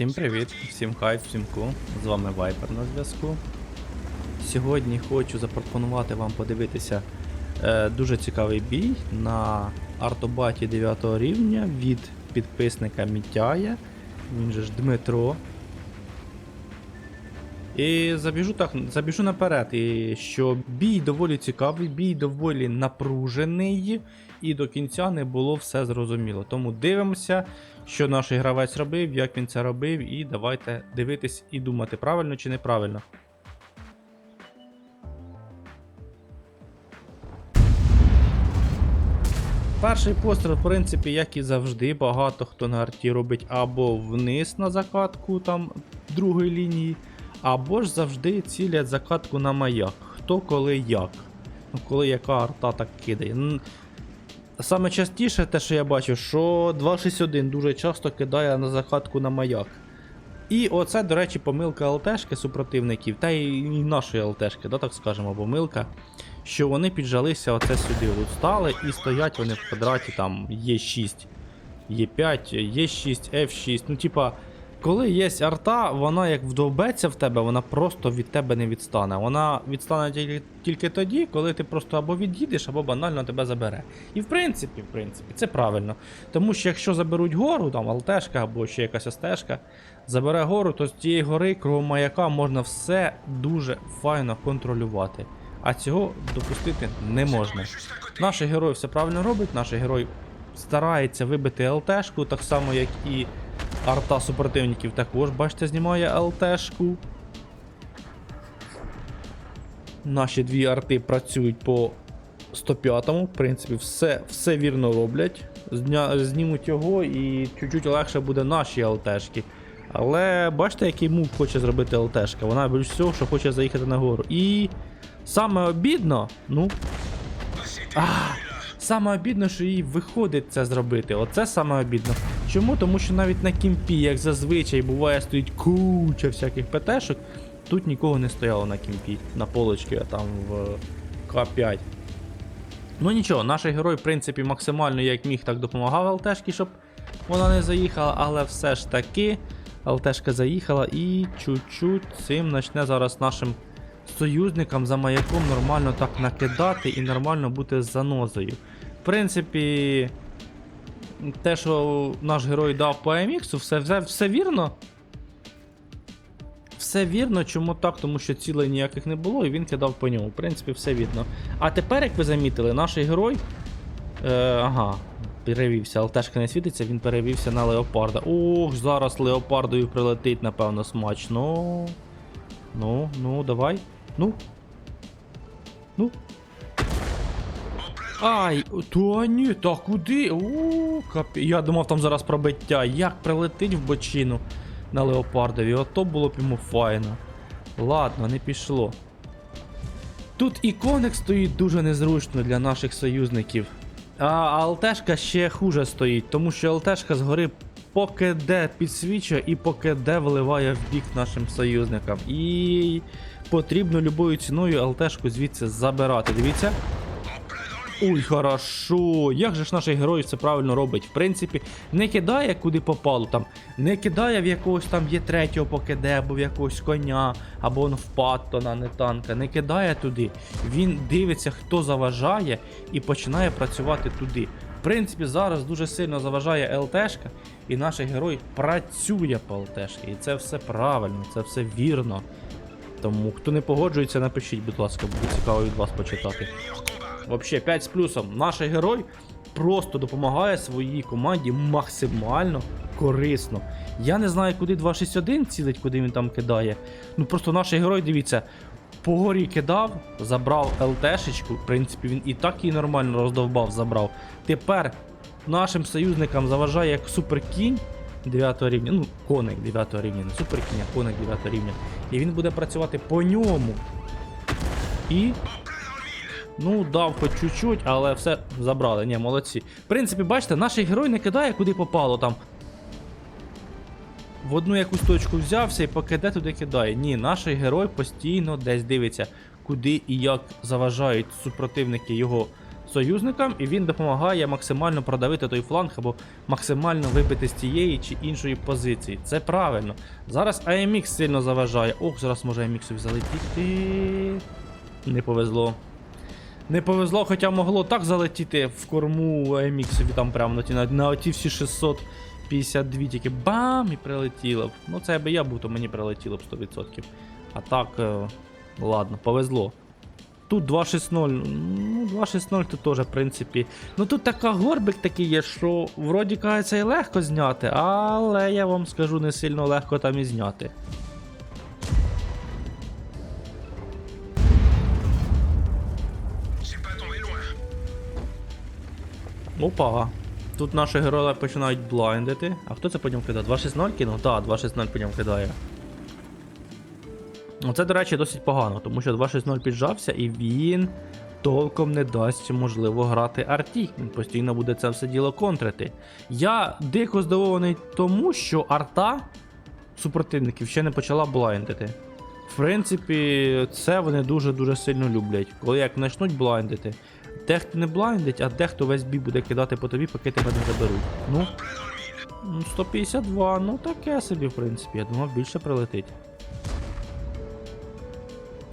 Всім привіт, всім хайп, всім ку. З вами Вайпер на зв'язку. Сьогодні хочу запропонувати вам подивитися е, дуже цікавий бій на артобаті 9 рівня від підписника Мітяя. Він же ж Дмитро. І забіжу так, забіжу наперед, і що бій доволі цікавий, бій доволі напружений, і до кінця не було все зрозуміло. Тому дивимося, що наш гравець робив, як він це робив, і давайте дивитись і думати, правильно чи неправильно. Перший постріл, в принципі, як і завжди, багато хто на арті робить або вниз на закатку там другої лінії, або ж завжди цілять закатку на маяк. Хто коли як. Ну, коли яка арта так кидає. Саме частіше те, що я бачу, що 261 дуже часто кидає на закатку на маяк. І оце, до речі, помилка ЛТшки супротивників, та й нашої ЛТшки, да, так скажемо, помилка. Що вони піджалися оце сюди, стали і стоять вони в квадраті там Е6, Е5, Е6, F6. Ну, типа, коли є арта, вона як вдовбеться в тебе, вона просто від тебе не відстане. Вона відстане тільки, тільки тоді, коли ти просто або від'їдеш, або банально тебе забере. І в принципі, в принципі, це правильно. Тому що якщо заберуть гору, там алтешка або ще якась стежка, забере гору, то з цієї гори кругом маяка можна все дуже файно контролювати. А цього допустити не можна. Наш герой все правильно робить, наш герой старається вибити ЛТшку, так само як і арта супротивників також, бачите, знімає ЛТшку. Наші дві арти працюють по 105-му, в принципі, все, все вірно роблять. Зня, знімуть його і чуть-чуть легше буде наші ЛТшки. Але бачите, який мув хоче зробити ЛТшка. Вона більш всього, що хоче заїхати на гору. І саме обідно, ну. А, саме обідно, що їй виходить це зробити. Оце саме обідно. Чому? Тому що навіть на кімпі, як зазвичай, буває, стоїть куча всяких ПТшок. Тут нікого не стояло на кімпі, на полочці, а там в К5. Ну нічого, наш герой, в принципі, максимально як міг, так допомагав ЛТшки, щоб вона не заїхала, але все ж таки ЛТшка заїхала і чуть-чуть цим почне зараз нашим союзникам за маяком нормально так накидати і нормально бути з занозою. В принципі, те, що наш герой дав по MX, все, все, все вірно. Все вірно, чому так? Тому що цілей ніяких не було, і він кидав по ньому. В принципі, все вірно. А тепер, як ви замітили, наш герой. Е, ага, перевівся, ЛТшка не світиться, він перевівся на леопарда. Ох, зараз леопардою прилетить, напевно, смачно. Ну, ну, давай. Ну. Ну. Ай, то ні, та куди? У, капі. Я думав там зараз пробиття. Як прилетить в бочину на леопардові, ото було б йому файно. Ладно, не пішло. Тут і коник стоїть дуже незручно для наших союзників. А ЛТшка ще хуже стоїть, тому що ЛТшка згори поки де підсвічує і поки де вливає в бік нашим союзникам. І потрібно любою ціною ЛТшку звідси забирати. Дивіться. Ой, хорошо. Як же ж наш герой це правильно робить? В принципі, не кидає куди попало там, не кидає в якогось там є третього покиде, або в якогось коня, або он в Паттона, не танка. Не кидає туди. Він дивиться, хто заважає, і починає працювати туди. В принципі, зараз дуже сильно заважає ЛТшка, і наш герой працює по ЛТшки. І це все правильно, це все вірно. Тому хто не погоджується, напишіть, будь ласка, буде цікаво від вас почитати. Взагалі, 5 з плюсом. Наш герой просто допомагає своїй команді максимально корисно. Я не знаю, куди 261 цілить, куди він там кидає. Ну просто наш герой, дивіться, по горі кидав, забрав ЛТшечку. В принципі, він і так її нормально роздовбав, забрав. Тепер нашим союзникам заважає як суперкінь 9 рівня. Ну, коник 9 рівня, не суперкінь, коник 9 рівня. І він буде працювати по ньому. І Ну, дав хоч чуть-чуть, але все забрали. Ні, молодці. В принципі, бачите, наш герой не кидає куди попало там. В одну якусь точку взявся і поки де туди кидає. Ні, наш герой постійно десь дивиться, куди і як заважають супротивники його союзникам, і він допомагає максимально продавити той фланг або максимально вибити з тієї чи іншої позиції. Це правильно. Зараз AMX сильно заважає. Ох, зараз може AMX залетіти. Не повезло. Не повезло, хоча могло так залетіти в корму AMX там прямо на ті, на, на оті всі 652, тільки бам! І прилетіло б. Ну це якби я був, то мені прилетіло б 100%. А так, е, ладно, повезло. Тут 2.6.0, ну 2.6.0 тут теж, в принципі. Ну тут така горбик такий є, що вроді кажеться і легко зняти, але я вам скажу, не сильно легко там і зняти. Опа. Тут наші герої починають блайндити. А хто це по ньому кидає? 2.6.0 кинув? Так, 2.6.0 по ньому кидає. Оце, до речі, досить погано, тому що 2.6.0 піджався і він толком не дасть можливо грати арті. Він постійно буде це все діло контрити. Я дико здивований тому, що арта супротивників ще не почала блайндити. В принципі, це вони дуже-дуже сильно люблять. Коли як почнуть блайндити, дехто не блайндить, а дехто весь бій буде кидати по тобі, поки тебе не заберуть. Ну, ну, 152, ну таке собі, в принципі, я думав, більше прилетить.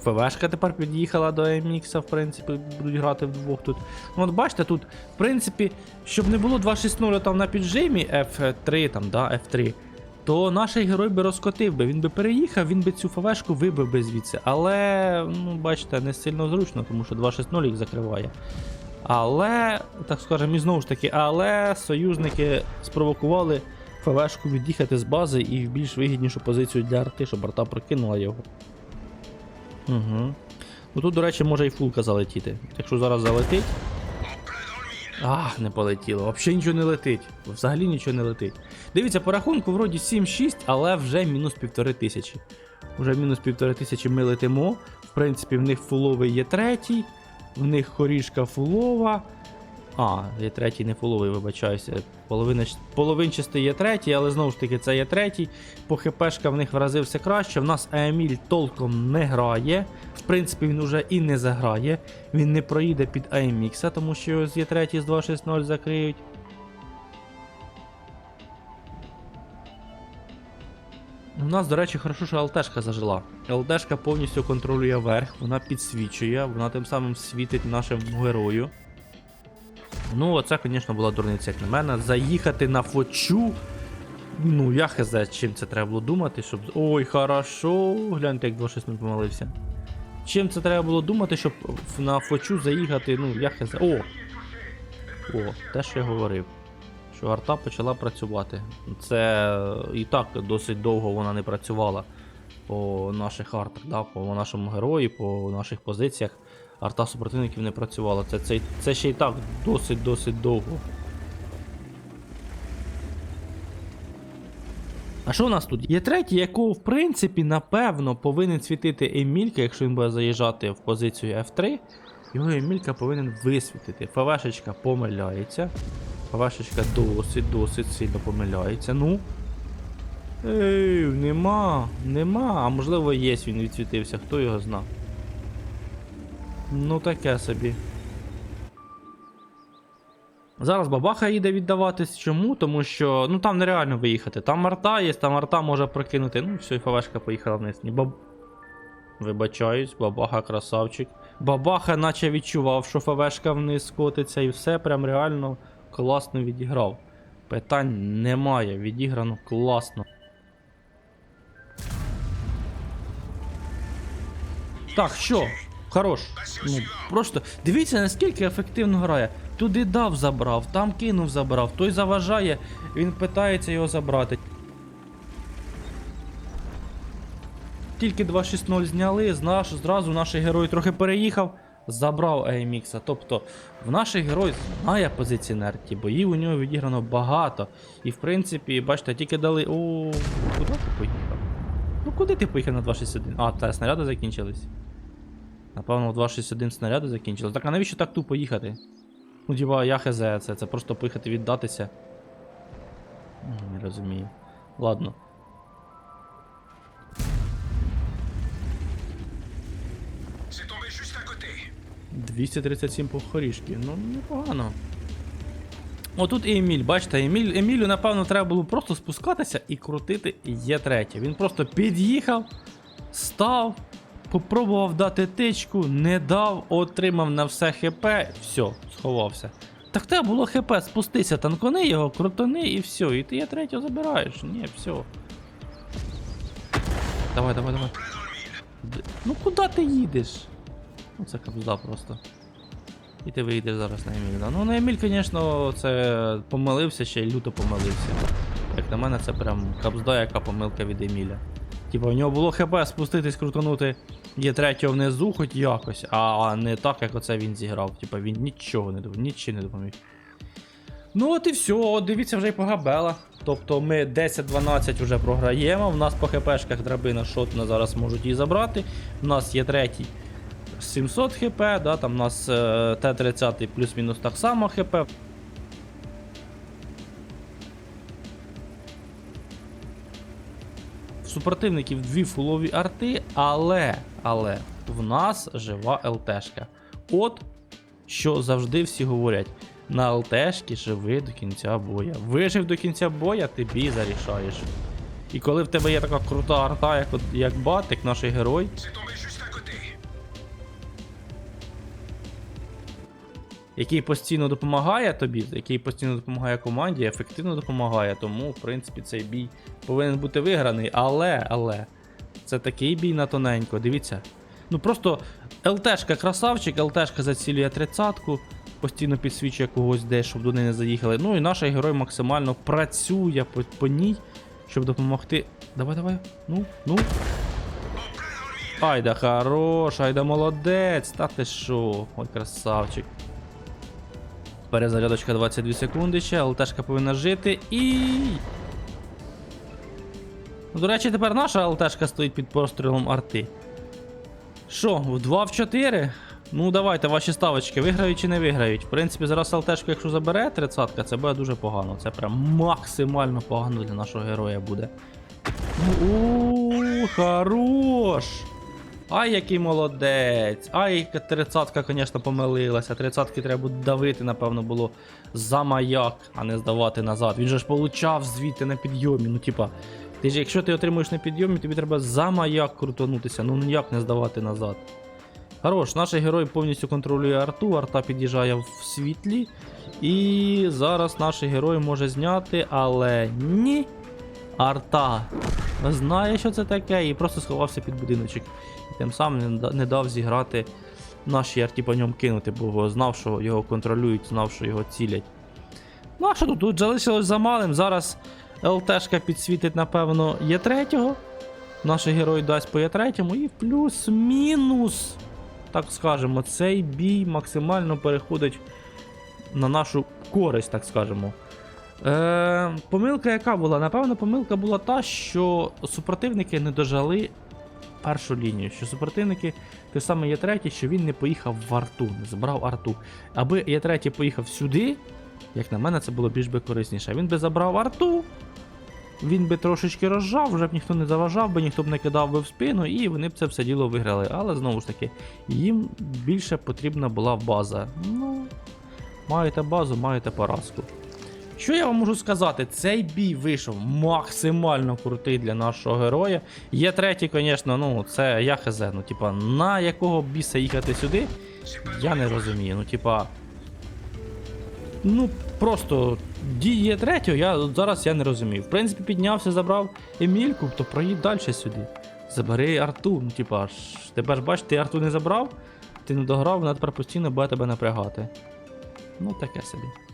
ФВшка тепер під'їхала до MX, в принципі, будуть грати вдвох тут. Ну от бачите, тут, в принципі, щоб не було 2.6.0 там на піджимі F3, там, да, F3, то наш герой би розкотив би, він би переїхав, він би цю ФВшку вибив би звідси. Але, ну, бачите, не сильно зручно, тому що 2.6.0 їх закриває. Але, так скажемо, і знову ж таки, але союзники спровокували ФВшку від'їхати з бази і в більш вигіднішу позицію для арти, щоб арта прокинула його. Угу. Ну тут, до речі, може і фулка залетіти. Якщо зараз залетить. Ах, не полетіло. Взагалі нічого не летить. Взагалі нічого не летить. Дивіться, по рахунку вроді 7-6, але вже мінус півтори тисячі. Вже мінус півтори тисячі ми летимо. В принципі, в них фуловий є третій, в них хорішка фулова. А, є третій, не фуловий, вибачаюся. Половина, половинчастий є третій, але знову ж таки це є третій. По ХПшка в них в рази все краще. В нас Аеміль толком не грає. В принципі, він уже і не заграє. Він не проїде під AMX, тому що є третій з 2.6.0 закриють. У нас, до речі, хорошо, що ЛТшка зажила. ЛТшка повністю контролює верх, вона підсвічує, вона тим самим світить нашому герою. Ну, оце, звісно, була дурниця, як на мене. Заїхати на фочу. Ну, я хз, чим це треба було думати, щоб. Ой, хорошо. Гляньте, як 2.6 помилився. Чим це треба було думати, щоб на фочу заїхати, ну, я хз. О! О, те, що я говорив. Що арта почала працювати. Це і так досить довго вона не працювала по наших артах, да, по нашому герої, по наших позиціях. Арта супротивників не працювала. Це, це, це ще й так досить-досить довго. А що у нас тут? Є третій, якого, в принципі, напевно, повинен світити Емілька, якщо він буде заїжджати в позицію F3. Його Емілька повинен висвітити. ФВшечка помиляється. ФВшечка досить-досить сильно помиляється. Ну. Ей, нема, нема. А можливо є він відсвітився, хто його зна. Ну таке собі. Зараз бабаха їде віддаватись. Чому? Тому що ну там нереально виїхати. Там арта є, там арта може прокинути. Ну, все, і ФВшка поїхала вниз. Ні, баб... Вибачаюсь, бабаха красавчик. Бабаха наче відчував, що ФВшка вниз скотиться, і все прям реально класно відіграв. Питань немає, відіграно класно. Так, що? Хорош. Ну, просто дивіться, наскільки ефективно грає. Туди дав забрав, там кинув забрав, той заважає, він питається його забрати. Тільки 2.6.0 зняли, знаш, зразу наш герой трохи переїхав, забрав AMX. Тобто в наших герой знає позиції на арті, боїв у нього відіграно багато. І в принципі, бачите, тільки дали. О, куди ти поїхав? Ну куди ти поїхав на 2.6.1? А, та снаряди закінчились. Напевно, в 2.6.1 снаряди закінчились. Так а навіщо так тупо їхати? Ну, діба, я хз, це, це просто поїхати віддатися. Не розумію. Ладно. Côté. 237 похорішки. Ну, непогано. Отут і Еміль, бачите, Еміль, Емілю, напевно, треба було просто спускатися і крутити Є3. Він просто під'їхав, став, попробував дати тичку, не дав, отримав на все ХП, все, сховався. Так треба було ХП, спустися, танкони його, крутони і все. І ти є третього забираєш. Ні, все. Давай, давай, давай. Ну куди ти їдеш? Ну це кабзда просто. І ти вийдеш зараз на Еміля. Ну на Еміль, звісно, це помилився ще й люто помилився. Як на мене, це прям кабзда, яка помилка від Еміля. Типа, в нього було хп спуститись, крутанути є третього внизу, хоч якось, а не так, як оце він зіграв. Типа він нічого не допоміг, нічого не допоміг. Ну от і все, дивіться вже й по габела. Тобто ми 10-12 вже програємо. В нас по хпшках драбина шотна зараз можуть її забрати. У нас є третій 700 хп, да, там у нас е, Т-30 плюс-мінус так само хп. В супротивників дві фулові арти, але, але в нас жива ЛТшка. От що завжди всі говорять. На ЛТшки живи до кінця боя. Вижив до кінця боя, ти бій зарішаєш. І коли в тебе є така крута арта, як, як Батик, наш герой, який постійно допомагає тобі, який постійно допомагає команді, ефективно допомагає, тому, в принципі, цей бій повинен бути виграний. Але, але, це такий бій на тоненько, дивіться. Ну просто ЛТшка красавчик, ЛТшка зацілює тридцятку, постійно підсвічує когось десь, щоб до неї не заїхали. Ну і наш герой максимально працює по, по ній, щоб допомогти. Давай, давай. Ну, ну. Айда хорош, айда молодець, та ти що, ой красавчик. Перезарядочка 22 секунди ще, ЛТшка повинна жити і. Ну, До речі, тепер наша ЛТшка стоїть під пострілом арти. Що, в 2 в 4? Ну давайте ваші ставочки, виграють чи не виграють. В принципі, зараз ЛТшку, якщо забере 30 це буде дуже погано. Це прям максимально погано для нашого героя буде. Ну, О, хорош! Ай, який молодець! Ай, 30-ка, звісно, помилилася. 30-ки треба давити, напевно, було за маяк, а не здавати назад. Він же ж получав звідти на підйомі. Ну, типа, ти ж, якщо ти отримуєш на підйомі, тобі треба за маяк крутанутися, ну ніяк не здавати назад. Хорош, наш герой повністю контролює арту, арта під'їжджає в світлі. І зараз наш герой може зняти, але ні. Арта знає, що це таке, і просто сховався під будиночок. І тим самим не дав зіграти нашій арті по ньому кинути, бо знав, що його контролюють, знав, що його цілять. Ну а що тут? Тут залишилось за малим. Зараз ЛТшка підсвітить, напевно, є третього. Наш герой дасть по є третьому і плюс-мінус. Так скажемо, цей бій максимально переходить на нашу користь, так скажемо. Е, помилка яка була? Напевно, помилка була та, що супротивники не дожали першу лінію. Що супротивники, те саме є третій, що він не поїхав в арту, не забрав арту. Аби є третій поїхав сюди, як на мене, це було більш би корисніше. Він би забрав арту, він би трошечки розжав, вже б ніхто не заважав, би ніхто б не кидав би в спину, і вони б це все діло виграли. Але знову ж таки, їм більше потрібна була база. Ну, маєте базу, маєте поразку. Що я вам можу сказати? Цей бій вийшов максимально крутий для нашого героя. Є третій, звісно, ну це я хз. Ну, типа, на якого біса їхати сюди, я не розумію. Ну, типа. Ну, просто діє третього, я зараз я не розумію. В принципі, піднявся, забрав Емільку, то проїдь далі сюди. Забери арту. Ну, типа, тебе ж бач, ти арту не забрав, ти не дограв, вона тепер постійно буде тебе напрягати. Ну, таке собі.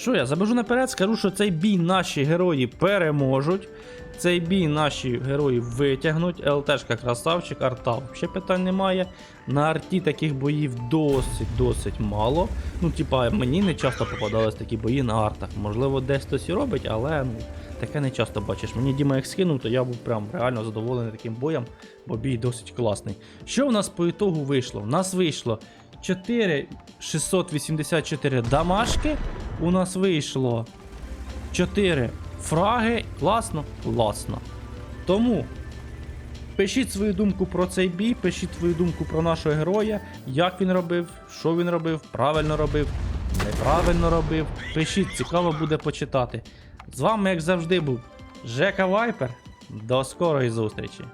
Що я забежу наперед, скажу, що цей бій наші герої переможуть. Цей бій наші герої витягнуть. ЛТшка красавчик, арта взагалі питань немає. На арті таких боїв досить-досить мало. Ну, типа, мені не часто попадались такі бої на артах. Можливо, десь хтось і робить, але ну, таке не часто бачиш. Мені Діма як скинув, то я був прям реально задоволений таким боєм, бо бій досить класний. Що в нас по ітогу вийшло? В нас вийшло 4684 дамашки. У нас вийшло 4 фраги. Класно? Класно. Тому Пишіть свою думку про цей бій, пишіть свою думку про нашого героя, як він робив, що він робив, правильно робив, неправильно робив. Пишіть, цікаво буде почитати. З вами, як завжди, був Жека Вайпер. До скорої зустрічі!